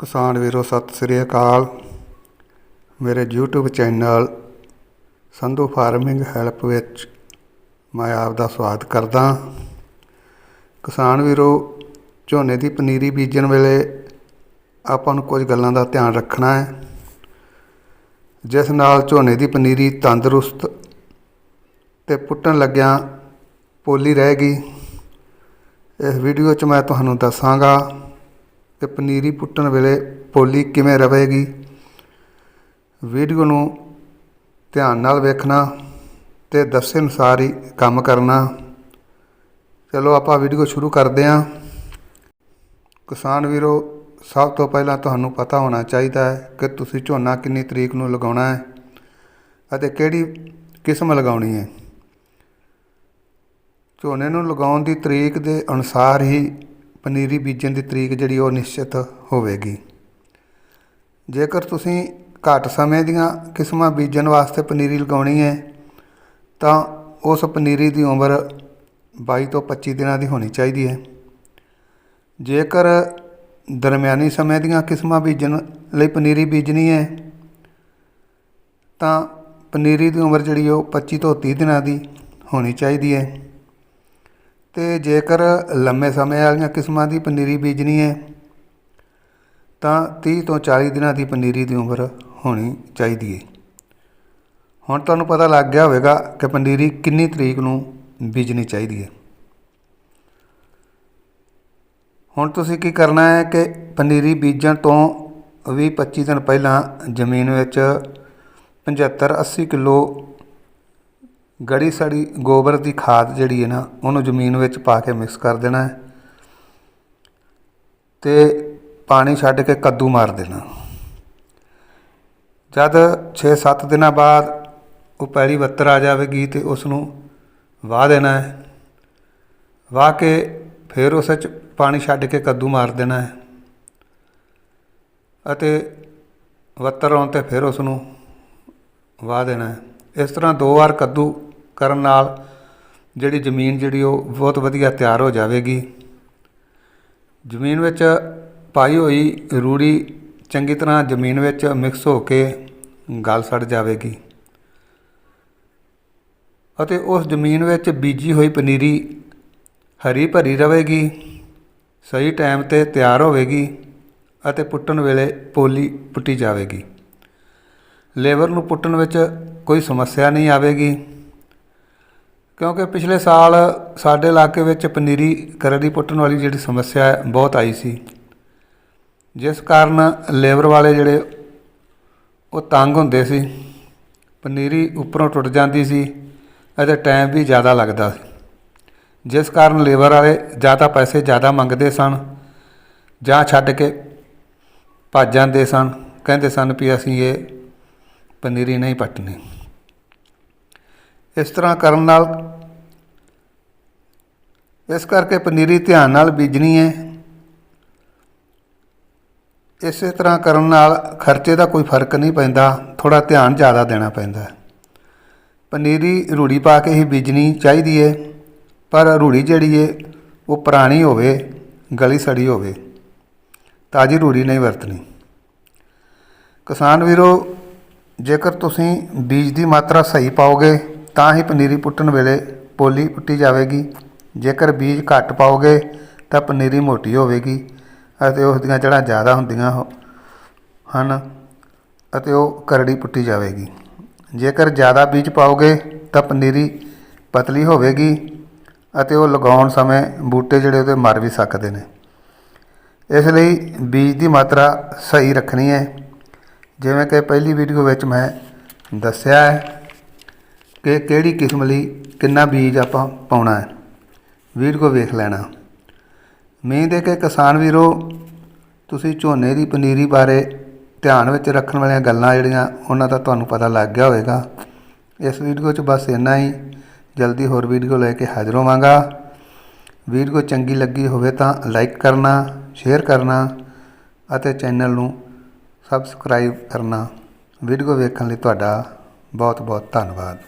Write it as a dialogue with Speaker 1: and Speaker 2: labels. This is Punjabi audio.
Speaker 1: ਕਿਸਾਨ ਵੀਰੋ, ਸਤਿ ਸ੍ਰੀ ਅਕਾਲ। ਮੇਰੇ YouTube channel Sandhu farming help ਵਿੱਚ ਮੈਂ ਆਪ ਦਾ ਸਵਾਗਤ ਕਰਦਾ ਕਿਸਾਨ ਵੀਰੋ, ਝੋਨੇ ਦੀ ਪਨੀਰੀ ਬੀਜਣ ਵੇਲੇ ਆਪਾਂ ਨੂੰ ਕੁਝ ਗੱਲਾਂ ਦਾ ਧਿਆਨ ਰੱਖਣਾ ਹੈ। ਜਿਸ ਨਾਲ ਝੋਨੇ ਦੀ ਪਨੀਰੀ ਤੰਦਰੁਸਤ ਤੇ ਪੁੱਟਣ ਲੱਗਿਆਂ ਪੋਲੀ ਰਹੇਗੀ। ਇਸ ਵੀਡੀਓ 'ਚ ਮੈਂ ਤੁਹਾਨੂੰ ਦੱਸਾਂਗਾ ਅਤੇ ਪਨੀਰੀ ਪੁੱਟਣ ਵੇਲੇ ਪੋਲੀ ਕਿਵੇਂ ਰਵੇਗੀ? ਵੀਡੀਓ ਨੂੰ ਧਿਆਨ ਨਾਲ ਵੇਖਣਾ ਤੇ ਦੱਸੇ ਅਨੁਸਾਰ ਹੀ ਕੰਮ ਕਰਨਾ। ਚਲੋ ਆਪਾਂ ਵੀਡੀਓ ਸ਼ੁਰੂ ਕਰਦੇ ਹਾਂ। ਕਿਸਾਨ ਵੀਰੋ, ਸਭ ਤੋਂ ਪਹਿਲਾਂ ਤੁਹਾਨੂੰ ਪਤਾ ਹੋਣਾ ਚਾਹੀਦਾ ਹੈ ਕਿ ਤੁਸੀਂ ਝੋਨਾ ਕਿੰਨੀ ਤਰੀਕ ਨੂੰ ਲਗਾਉਣਾ ਹੈ ਅਤੇ ਕਿਹੜੀ ਕਿਸਮ ਲਗਾਉਣੀ ਹੈ। ਝੋਨੇ ਨੂੰ ਲਗਾਉਣ ਦੀ ਤਰੀਕ ਦੇ ਅਨੁਸਾਰ ਹੀ ਪਨੀਰੀ ਬੀਜਣ ਦੀ ਤਰੀਕ ਜਿਹੜੀ ਉਹ ਨਿਸ਼ਚਿਤ ਹੋਵੇਗੀ। ਜੇਕਰ ਤੁਸੀਂ ਘੱਟ ਸਮੇਂ ਦੀਆਂ ਕਿਸਮਾਂ ਬੀਜਣ ਵਾਸਤੇ ਪਨੀਰੀ ਲਗਾਉਣੀ ਹੈ, ਤਾਂ ਉਸ ਪਨੀਰੀ ਦੀ ਉਮਰ 22 ਤੋਂ 25 ਦਿਨਾਂ ਦੀ ਹੋਣੀ ਚਾਹੀਦੀ ਹੈ। ਜੇਕਰ ਦਰਮਿਆਨੀ ਸਮੇਂ ਦੀਆਂ ਕਿਸਮਾਂ ਬੀਜਣ ਲਈ ਪਨੀਰੀ ਬੀਜਣੀ ਹੈ, ਤਾਂ ਪਨੀਰੀ ਦੀ ਉਮਰ ਜਿਹੜੀ ਉਹ 25 ਤੋਂ 30 ਦਿਨਾਂ ਦੀ ਹੋਣੀ ਚਾਹੀਦੀ ਹੈ। ਤੇ ਜੇਕਰ ਲੰਮੇ ਸਮੇਂ ਵਾਲੀਆਂ ਕਿਸਮਾਂ ਦੀ ਪਨੀਰੀ ਬੀਜਣੀ ਹੈ, ਤਾਂ 30 ਤੋਂ 40 ਦਿਨਾਂ ਦੀ ਪਨੀਰੀ ਦੀ ਉਮਰ ਹੋਣੀ ਚਾਹੀਦੀ ਹੈ। ਹੁਣ ਤੁਹਾਨੂੰ ਪਤਾ ਲੱਗ ਗਿਆ ਹੋਵੇਗਾ ਕਿ ਪਨੀਰੀ ਕਿੰਨੀ ਤਰੀਕ ਨੂੰ ਬੀਜਣੀ ਚਾਹੀਦੀ ਹੈ। ਹੁਣ ਤੁਸੀਂ ਕੀ ਕਰਨਾ ਹੈ ਕਿ ਪਨੀਰੀ ਬੀਜਣ ਤੋਂ 20-25 ਦਿਨ ਪਹਿਲਾਂ ਜ਼ਮੀਨ ਵਿੱਚ 75-80 ਕਿਲੋ ਗੜੀ ਸੜੀ ਗੋਬਰ ਦੀ ਖਾਦ ਜਿਹੜੀ ਹੈ ਨਾ, ਉਹਨੂੰ ਜ਼ਮੀਨ ਵਿੱਚ ਪਾ ਕੇ ਮਿਕਸ ਕਰ ਦੇਣਾ ਹੈ ਤੇ ਪਾਣੀ ਛੱਡ ਕੇ ਕੱਦੂ ਮਾਰ ਦੇਣਾ। ਜਦ 6-7 ਦਿਨਾਂ ਬਾਅਦ ਉਹ ਪੈਲੀ ਵੱਤਰ ਆ ਜਾਵੇਗੀ ਤੇ ਉਸ ਨੂੰ ਵਾਹ ਦੇਣਾ ਹੈ। ਵਾਹ ਕੇ ਫਿਰ ਉਸ ਵਿੱਚ ਪਾਣੀ ਛੱਡ ਕੇ ਕੱਦੂ ਮਾਰ ਦੇਣਾ ਹੈ ਅਤੇ ਵੱਤਰ ਆਉਣ ਤੇ ਫਿਰ ਉਸ ਨੂੰ ਵਾਹ ਦੇਣਾ ਹੈ। ਇਸ ਤਰ੍ਹਾਂ ਦੋ ਵਾਰ ਕੱਦੂ ਕਰਨ ਨਾਲ ਜਿਹੜੀ ਜ਼ਮੀਨ ਜਿਹੜੀ ਉਹ ਬਹੁਤ ਵਧੀਆ ਤਿਆਰ ਹੋ ਜਾਵੇਗੀ। ਜ਼ਮੀਨ ਵਿੱਚ ਪਾਈ ਹੋਈ ਰੂੜੀ ਚੰਗੀ ਤਰ੍ਹਾਂ ਜ਼ਮੀਨ ਵਿੱਚ ਮਿਕਸ ਹੋ ਕੇ ਗਲ ਸੜ ਜਾਵੇਗੀ। ਅਤੇ ਉਸ ਜ਼ਮੀਨ ਵਿੱਚ ਬੀਜੀ ਹੋਈ ਪਨੀਰੀ ਹਰੀ ਭਰੀ ਰਹੇਗੀ, ਸਹੀ ਟਾਈਮ ਤੇ ਤਿਆਰ ਹੋਵੇਗੀ ਅਤੇ ਪੁੱਟਣ ਵੇਲੇ ਪੋਲੀ ਪੁੱਟੀ ਜਾਵੇਗੀ। ਲੇਬਰ ਨੂੰ ਪੁੱਟਣ ਵਿੱਚ ਕੋਈ ਸਮੱਸਿਆ ਨਹੀਂ ਆਵੇਗੀ। ਕਿਉਂਕਿ ਪਿਛਲੇ ਸਾਲ ਸਾਡੇ ਇਲਾਕੇ ਵਿੱਚ ਪਨੀਰੀ ਕਰੜੀ ਪੁੱਟਣ ਵਾਲੀ ਜਿਹੜੀ ਸਮੱਸਿਆ ਹੈ, ਬਹੁਤ ਆਈ ਸੀ। ਜਿਸ ਕਾਰਨ ਲੇਬਰ ਵਾਲੇ ਜਿਹੜੇ ਉਹ ਤੰਗ ਹੁੰਦੇ ਸੀ। ਪਨੀਰੀ ਉੱਪਰੋਂ ਟੁੱਟ ਜਾਂਦੀ ਸੀ ਅਤੇ ਟਾਈਮ ਵੀ ਜ਼ਿਆਦਾ ਲੱਗਦਾ ਸੀ। ਜਿਸ ਕਾਰਨ ਲੇਬਰ ਵਾਲੇ ਜ਼ਿਆਦਾ ਪੈਸੇ ਜ਼ਿਆਦਾ ਮੰਗਦੇ ਸਨ ਜਾਂ ਛੱਡ ਕੇ ਭੱਜ ਜਾਂਦੇ ਸਨ। ਕਹਿੰਦੇ ਸਨ ਵੀ ਅਸੀਂ ਇਹ ਪਨੀਰੀ ਨਹੀਂ ਪੱਟਣੀ। ਇਸ ਤਰ੍ਹਾਂ ਕਰਨ ਨਾਲ ਇਸ ਕਰਕੇ ਪਨੀਰੀ ਧਿਆਨ ਨਾਲ ਬੀਜਣੀ ਹੈ। ਇਸੇ ਤਰ੍ਹਾਂ ਕਰਨ ਨਾਲ ਖਰਚੇ ਦਾ ਕੋਈ ਫ਼ਰਕ ਨਹੀਂ ਪੈਂਦਾ ਥੋੜਾ ਧਿਆਨ ਜ਼ਿਆਦਾ ਦੇਣਾ ਪੈਂਦਾ ਪਨੀਰੀ ਰੂੜੀ ਪਾ ਕੇ ਹੀ ਬੀਜਣੀ ਚਾਹੀਦੀ ਹੈ, ਪਰ ਰੂੜੀ ਜਿਹੜੀ ਹੈ, ਉਹ ਪੁਰਾਣੀ ਹੋਵੇ, ਗਲੀ ਸੜੀ ਹੋਵੇ, ਤਾਜੀ ਰੂੜੀ ਨਹੀਂ ਵਰਤਣੀ। ਕਿਸਾਨ ਵੀਰੋ, ਜੇਕਰ ਤੁਸੀਂ ਬੀਜ ਦੀ ਮਾਤਰਾ ਸਹੀ ਪਾਓਗੇ, ਤਾਂ ਹੀ ਪਨੀਰੀ ਪੁੱਟਣ ਵੇਲੇ ਪੋਲੀ ਪੁੱਟੀ ਜਾਵੇਗੀ। ਜੇਕਰ ਬੀਜ ਘੱਟ ਪਾਓਗੇ ਤਾਂ ਪਨੀਰੀ ਮੋਟੀ ਹੋਵੇਗੀ ਅਤੇ ਉਸ ਦੀਆਂ ਜੜ੍ਹਾਂ ਜ਼ਿਆਦਾ ਹੁੰਦੀਆਂ ਹੋ- ਹਨ ਅਤੇ ਉਹ ਕਰੜੀ ਪੁੱਟੀ ਜਾਵੇਗੀ। ਜੇਕਰ ਜ਼ਿਆਦਾ ਬੀਜ ਪਾਓਗੇ ਤਾਂ ਪਨੀਰੀ ਪਤਲੀ ਹੋਵੇਗੀ ਅਤੇ ਉਹ ਲਗਾਉਣ ਸਮੇਂ ਬੂਟੇ ਜਿਹੜੇ ਉਹਦੇ ਮਰ ਵੀ ਸਕਦੇ ਨੇ। ਇਸ ਲਈ ਬੀਜ ਦੀ ਮਾਤਰਾ ਸਹੀ ਰੱਖਣੀ ਹੈ। ਜਿਵੇਂ ਕਿ ਪਹਿਲੀ ਵੀਡੀਓ ਵਿੱਚ ਮੈਂ ਦੱਸਿਆ ਹੈ ਕਿ ਕਿਹੜੀ ਕਿਸਮ ਲਈ ਕਿੰਨਾ ਬੀਜ ਆਪਾਂ ਪਾਉਣਾ ਹੈ। ਵੀਡੀਓ ਵੇਖ ਲੈਣਾ। ਉਮੀਦ ਹੈ ਕਿ ਕਿਸਾਨ ਵੀਰੋ, ਤੁਸੀਂ ਝੋਨੇ ਦੀ ਪਨੀਰੀ ਬਾਰੇ ਧਿਆਨ ਵਿੱਚ ਰੱਖਣ ਵਾਲੀਆਂ ਗੱਲਾਂ ਜਿਹੜੀਆਂ, ਉਹਨਾਂ ਦਾ ਤੁਹਾਨੂੰ ਪਤਾ ਲੱਗ ਗਿਆ ਹੋਵੇਗਾ। ਇਸ ਵੀਡੀਓ 'ਚ ਬਸ ਇੰਨਾ ਹੀ। ਜਲਦੀ ਹੋਰ ਵੀਡੀਓ ਲੈ ਕੇ ਹਾਜ਼ਰ ਹੋਵਾਂਗਾ। ਵੀਡੀਓ ਚੰਗੀ ਲੱਗੀ ਹੋਵੇ ਤਾਂ ਲਾਈਕ ਕਰਨਾ, ਸ਼ੇਅਰ ਕਰਨਾ ਅਤੇ ਚੈਨਲ ਨੂੰ ਸਬਸਕ੍ਰਾਈਬ ਕਰਨਾ। ਵੀਡੀਓ ਵੇਖਣ ਲਈ ਤੁਹਾਡਾ ਬਹੁਤ ਬਹੁਤ ਧੰਨਵਾਦ।